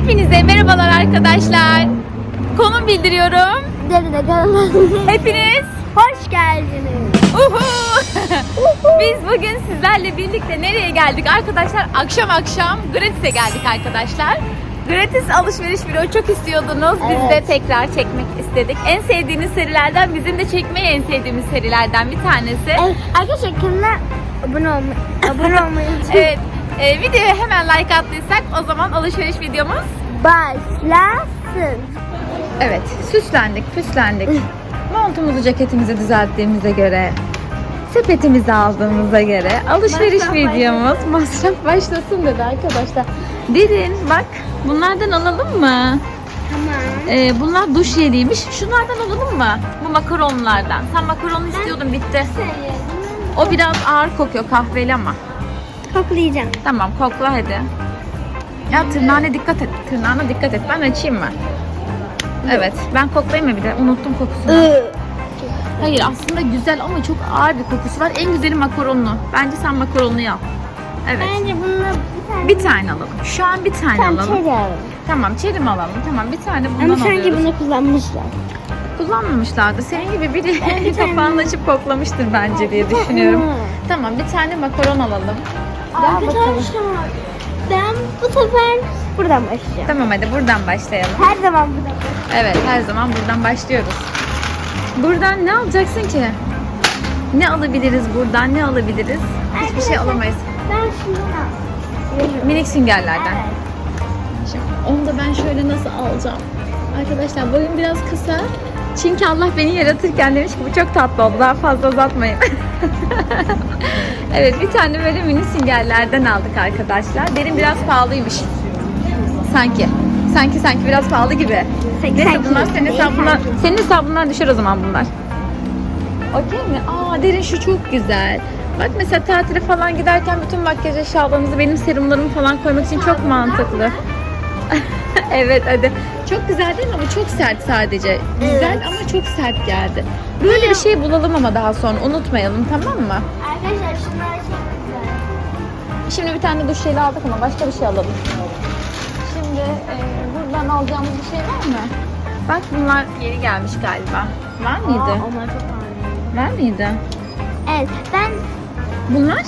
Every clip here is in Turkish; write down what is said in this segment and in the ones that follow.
Hepinize merhabalar arkadaşlar. Konum bildiriyorum. Hepiniz Hoş geldiniz. uhu. Biz bugün sizlerle birlikte nereye geldik arkadaşlar? Akşam akşam Gratis'e geldik arkadaşlar. Gratis alışveriş vlogu çok istiyordunuz. Biz de tekrar çekmek istedik. En sevdiğiniz serilerden bizim de çekmeyi en sevdiğimiz serilerden bir tanesi. Arkadaşlar kanala abone olmayı, abone olmayı. Evet. E, videoya hemen like attıysak o zaman alışveriş videomuz Başlasın. Evet, süslendik, püslendik. Montumuzu, ceketimizi düzelttiğimize göre, sepetimizi aldığımıza göre, alışveriş Masraf videomuz, masraf başlasın dedi arkadaşlar. Derin, bak bunlardan alalım mı? Tamam. Ee, bunlar duş jeliymiş. Şunlardan alalım mı? Bu makaronlardan. Sen makaronlu istiyordun, bitti. O biraz ağır kokuyor, kahveli ama. Koklayacağım. Tamam, kokla hadi. Ya tırnağına dikkat et, tırnağına dikkat et. Ben açayım mı? Evet, ben koklayayım mı bir de? Unuttum kokusunu. Hayır aslında güzel ama çok ağır bir kokusu var. En güzeli makaronlu. Bence sen makaronlu al. Evet. Bence bununla bir tane Bir tane alalım. Şu an bir tane Tamam, alalım. çeri alalım. Tamam çerim alalım. Tamam bir tane bundan Ama sanki alıyoruz. bunu kullanmışlar. Kullanmamışlardı. Senin gibi biri kapağını açıp koklamıştır bence diye düşünüyorum. Hı. Tamam bir tane makaron alalım. Arkadaşlar ben bu sefer buradan başlayacağım. Tamam hadi buradan başlayalım. Her zaman buradan Evet her zaman buradan başlıyoruz. Buradan ne alacaksın ki? Ne alabiliriz buradan? Ne alabiliriz? Hiçbir şey alamayız. Ben şundan aldım. Minik süngerlerden. Evet. Şimdi onu da ben şöyle nasıl alacağım? Arkadaşlar boyum biraz kısa. Çünkü Allah beni yaratırken demiş ki bu çok tatlı oldu. Daha fazla uzatmayın. evet bir tane böyle mini süngerlerden aldık arkadaşlar. Derin biraz pahalıymış. Sanki. Sanki sanki biraz pahalı gibi. Neyse bunlar senin hesabından, senin hesabından düşer o zaman bunlar. Okey mi? Aa derin şu çok güzel. Bak mesela tatile falan giderken bütün makyaj eşyalarınızı benim serumlarımı falan koymak için çok mantıklı. evet hadi. Çok güzel değil mi ama çok sert sadece. Güzel Evet. ama çok sert geldi. Böyle bir şey bulalım ama daha sonra unutmayalım tamam mı? Arkadaşlar şunlar çok güzel. Şimdi bir tane duş jeli aldık ama başka bir şey alalım. Şimdi e, buradan alacağımız bir şey var mı? Bak bunlar yeni gelmiş galiba. Var mıydı? Aa, onlar çok. Var mıydı? Evet ben Bunlar?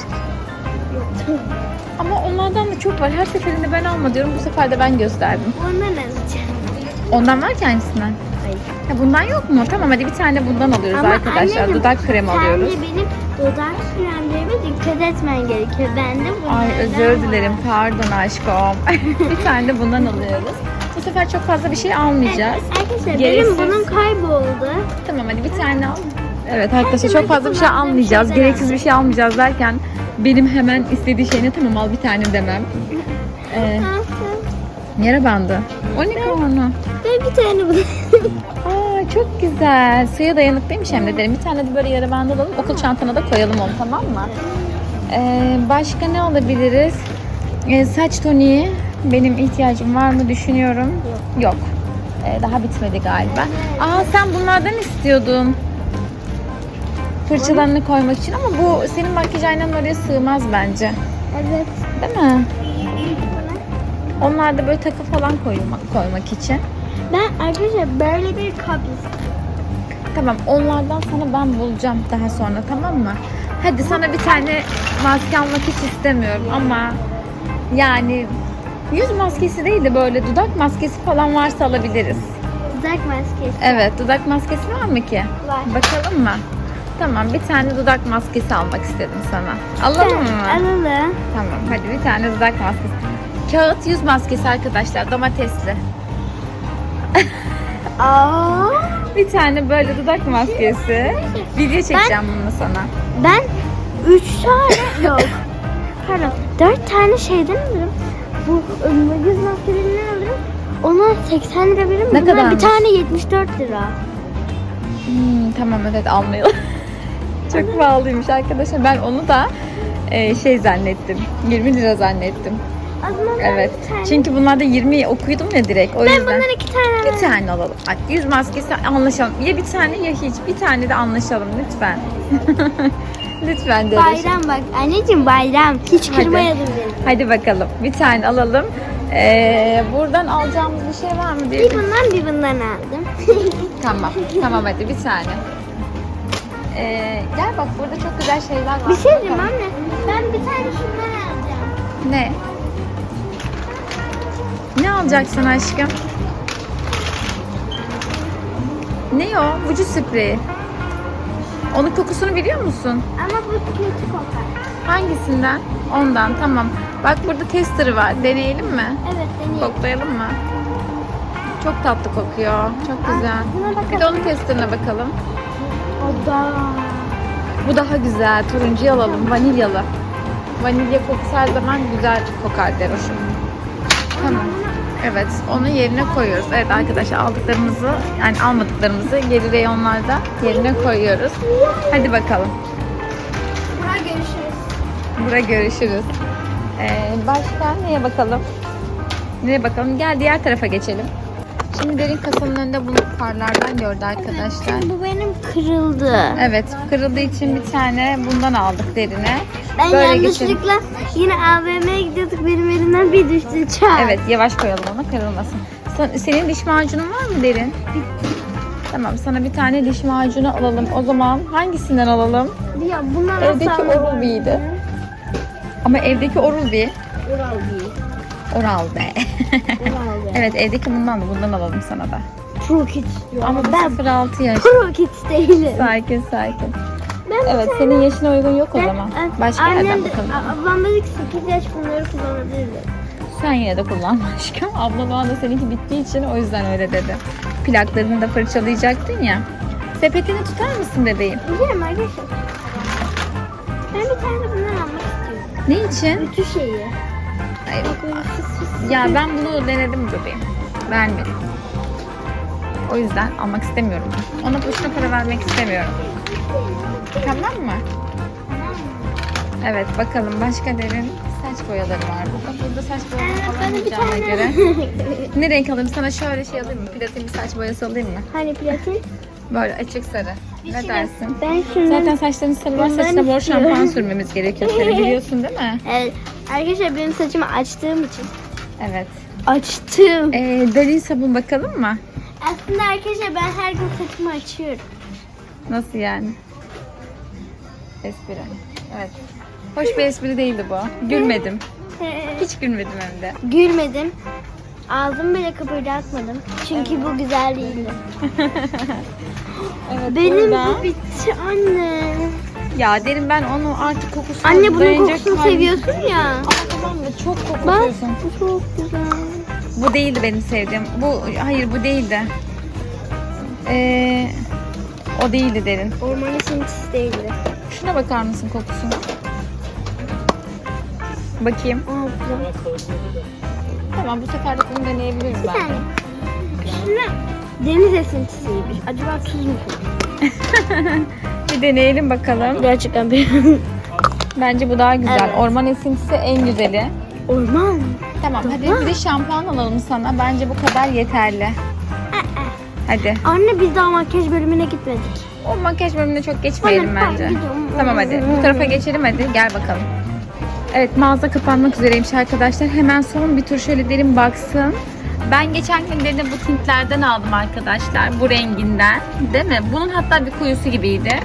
Ama onlardan da çok var. Her seferinde ben alma diyorum. Bu sefer de ben gösterdim. bundan alacağım. Ondan var ki aynısından. Hayır. Ya bundan yok mu? Tamam hadi bir tane bundan alıyoruz Ama arkadaşlar. anneciğim, Dudak kremi alıyoruz. Sen de benim dudak kremlerime dikkat etmen gerekiyor. Ben de bunlardan Ay özür dilerim. Pardon aşkım. bir tane de bundan alıyoruz. Bu sefer çok fazla bir şey almayacağız. Evet, arkadaşlar Gereksiz. benim bunun kayboldu. Tamam hadi bir tane al. Evet arkadaşlar çok fazla bir şey almayacağız. şeyden Gereksiz bir şey almayacağız derken benim hemen istediği şeyine tamam al bir tane demem. Ee, yara bandı. O ne konu? Ben bir tane bunu. Aa çok güzel. Suya dayanıklıymış hem de derim. Bir tane de böyle yara bandı alalım. Okul çantana da koyalım onu tamam mı? Ee, başka ne alabiliriz? Ee, saç toniği. Benim ihtiyacım var mı düşünüyorum. Yok. Ee, daha bitmedi galiba. Aa sen bunlardan istiyordun. Fırçalarını koymak için ama bu senin makyaj aynan oraya sığmaz bence. evet. Değil mi? Onlar da böyle takı falan koymak, koymak için. Ben arkadaşlar böyle bir kap. Tamam onlardan sana ben bulacağım daha sonra tamam mı? Hadi sana bir tane maske almak hiç istemiyorum ama yani yüz maskesi değil de böyle dudak maskesi falan varsa alabiliriz. Dudak maskesi Evet dudak maskesi var mı ki? var. Bakalım mı? Tamam bir tane dudak maskesi almak istedim sana. Alalım mı? Alalım. Tamam hadi bir tane dudak maskesi. Kağıt yüz maskesi arkadaşlar domatesli. Aa. Bir tane böyle dudak maskesi. Video çekeceğim bunu sana. Ben 3 tane yok. Pardon 4 tane şeyden alırım. Bu ıı, yüz maskelerinden alırım. Ona 80 lira veririm. Ne Bunlar kadarmış? Bir tane 74 lira. Hmm, tamam evet almayalım. Çok pahalıymış arkadaşlar. Ben onu da e, şey zannettim. 20 lira zannettim. Evet. tane. Çünkü bunlarda 20 okuyordum ya direkt. O ben yüzden. bundan 2 tane Bir tane alalım. Hadi yüz maskesi anlaşalım. Ya bir tane ya hiç. Bir tane de anlaşalım lütfen. lütfen de. Bayram bak. Anneciğim bayram. Hiç Hadi. kırmayalım beni. Hadi bakalım. Bir tane alalım. Ee, buradan alacağımız bir şey var mı? Bir Bir... bundan bir bundan aldım. Tamam. Tamam hadi bir saniye. Ee, gel bak burada çok güzel şeyler var. bir şey diyeyim anne. Ben bir tane şundan alacağım. Ne? Ne alacaksın aşkım? Ne o? Vücut spreyi. Onun kokusunu biliyor musun? Ama bu kötü kokar. Hangisinden? Ondan tamam. Bak burada tester'ı var. Deneyelim mi? Evet deneyelim. Koklayalım mı? Çok tatlı kokuyor. Çok güzel. bakalım. Bir de onun testerine bakalım. O da. Bu daha güzel. Turuncuyu alalım. Vanilyalı. Vanilya kokusu her zaman güzel kokar deroşum. Tamam. Evet, onu yerine koyuyoruz. Evet arkadaşlar aldıklarımızı, yani almadıklarımızı geri reyonlarda yerine koyuyoruz. Hadi bakalım. Buna görüşürüz. Bura görüşürüz. Ee, başka neye bakalım? Neye bakalım? Gel diğer tarafa geçelim. Şimdi derin kasanın önünde bunu farlardan gördü arkadaşlar. Bu benim kırıldı. Evet, kırıldığı için bir tane bundan aldık derine. Ben Böyle yanlışlıkla yine AVM'ye gidiyorduk benim elimden bir düştü çağ. Evet, yavaş koyalım onu kırılmasın. Sen- Senin diş macunun var mı derin? Tamam, sana bir tane diş macunu alalım. O zaman hangisinden alalım? Ya bunlar Evdeki Oral B'ydi. Ama evdeki Oral B. Oral B. Oral B. Oral B. evet, evdeki bundan da bundan alalım sana da. Pro Kids diyor. Ama ben 0-6 yaş. Pro Kids değilim. Sakin sakin. Ben Evet, bir senin yaşına uygun yok o Ben- zaman. ben- Başka annem yerden de- bakalım. Ablam dedi ki 8 yaş bunları kullanabilirler. Sen yine de kullan aşkım. Abla o anda seninki bittiği için o yüzden öyle dedi. Plaklarını da fırçalayacaktın ya. Sepetini tutar mısın bebeğim? Bilirim arkadaşlar. Ben bir tane de bundan almak istiyorum. Ne için? Bütün şeyi. Ay, ya ben bunu denedim bebeğim. Beğenmedim. O yüzden almak istemiyorum. Ona boşuna para vermek istemiyorum. Tamam mı? Evet bakalım başka derin saç boyaları var burada. Burada saç Ee, boyaları alamayacağıma tane. göre. Ne renk alayım? Sana şöyle şey alayım mı? Platin bir saç boyası alayım mı? hani platin? Böyle açık sarı. Ne dersin? Ben şundan... Zaten saçların sarı var. Saçına mor şampuan sürmemiz gerekiyor. Seni biliyorsun değil mi? Evet. Arkadaşlar benim saçımı açtığım için. Evet. Açtım. Ee, derin sabun bakalım mı? Aslında arkadaşlar ben her gün saçımı açıyorum. Nasıl yani? Espri. Evet. Hoş bir espri değildi bu. Gülmedim. Hiç gülmedim hem de. Gülmedim. Ağzımı bile kıpırdatmadım. Çünkü bu güzel değildi. Evet, Benim burada- bu bitti anne. Ya derin ben onu artık kokusunu Anne bunun dayanacak kokusunu halim- seviyorsun ya. Ama tamam da çok Bak kokuyorsun. bu çok güzel. Bu değildi benim sevdiğim. Bu hayır bu değildi. Ee, o değildi derin. Orman esintisi değildi. Şuna bakar mısın kokusuna? Bakayım. Tamam bu sefer de bunu deneyebiliriz Bir tane. Şuna deniz esintisiymiş. Acaba tuz mu? Bir deneyelim bakalım. Gerçekten bir Bence bu daha güzel. Evet. Orman esintisi en güzeli. orman. Tamam hadi bir de şampuan alalım sana. Bence bu kadar yeterli. Hadi. Anne biz daha makyaj bölümüne gitmedik. O makyaj bölümüne çok geçmeyelim bak, bence. gidiyorum. Tamam hadi. Bu tarafa geçelim hadi. Gel bakalım. Evet mağaza kapanmak üzereymiş arkadaşlar. Hemen son bir tur şöyle derin baksın. Ben geçen gün derin bu tintlerden aldım arkadaşlar. Bu renginden. Değil mi? Bunun hatta bir kuyusu gibiydi.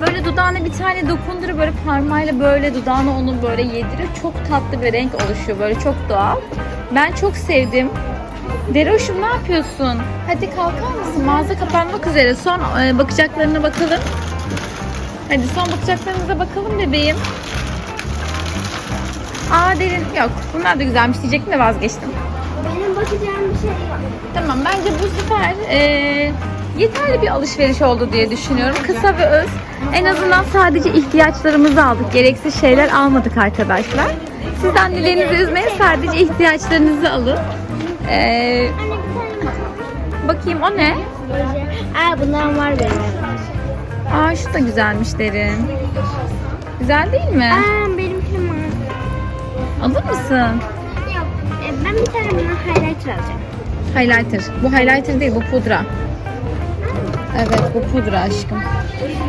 Böyle dudağına bir tane dokundurup böyle parmağıyla böyle dudağına onu böyle yediriyor. Çok tatlı bir renk oluşuyor. Böyle çok doğal. Ben çok sevdim. Deroş'um ne yapıyorsun? Hadi kalkar mısın? Mağaza kapanmak üzere. Son e, bakacaklarına bakalım. Hadi son bakacaklarınıza bakalım bebeğim. Aa derin yok. Bunlar da güzelmiş diyecektim de vazgeçtim. Benim bakacağım bir şey var. Tamam bence bu sefer e, yeterli bir alışveriş oldu diye düşünüyorum. Kısa ve öz. En azından sadece ihtiyaçlarımızı aldık. Gereksiz şeyler almadık arkadaşlar. Siz annelerinizi üzmeyin. Sadece ihtiyaçlarınızı alın. E, tane bakayım o ne? Aa bundan var benim. Aa şu da güzelmiş derin. Güzel değil mi? Aa benimkinin var. Alır mısın? Yok. e, Ben bir tane highlighter alacağım. Highlighter. Bu highlighter değil bu pudra. Evet bu pudra aşkım.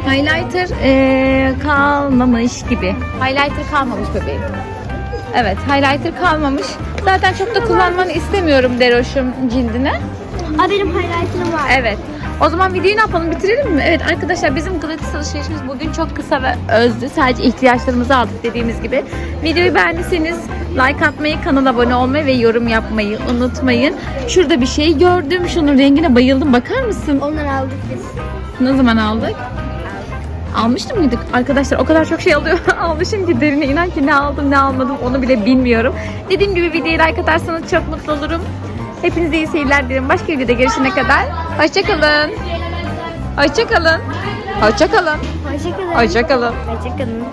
Highlighter eee, kalmamış gibi. Highlighter kalmamış bebeğim. Evet highlighter kalmamış. Zaten çok da kullanmanı istemiyorum Deroş'um cildine. Aa benim highlight'ım var. Evet. O zaman videoyu ne yapalım bitirelim mi? Evet arkadaşlar bizim gratis alışverişimiz bugün çok kısa ve özdü. Sadece ihtiyaçlarımızı aldık dediğimiz gibi. Videoyu beğendiyseniz like atmayı, kanala abone olmayı ve yorum yapmayı unutmayın. Şurada bir şey gördüm. Şunun rengine bayıldım. Bakar mısın? Onları aldık biz. Ne zaman aldık? Almıştım mıydık? Arkadaşlar o kadar çok şey alıyor. almışım ki derine inan ki ne aldım ne almadım onu bile bilmiyorum. Dediğim gibi videoyu like atarsanız çok mutlu olurum. Hepinize iyi seyirler dilerim. Başka videoda görüşene kadar. Hoşçakalın. Hoşçakalın. Hoşçakalın. Hoşçakalın. Hoşçakalın. Hoşçakalın.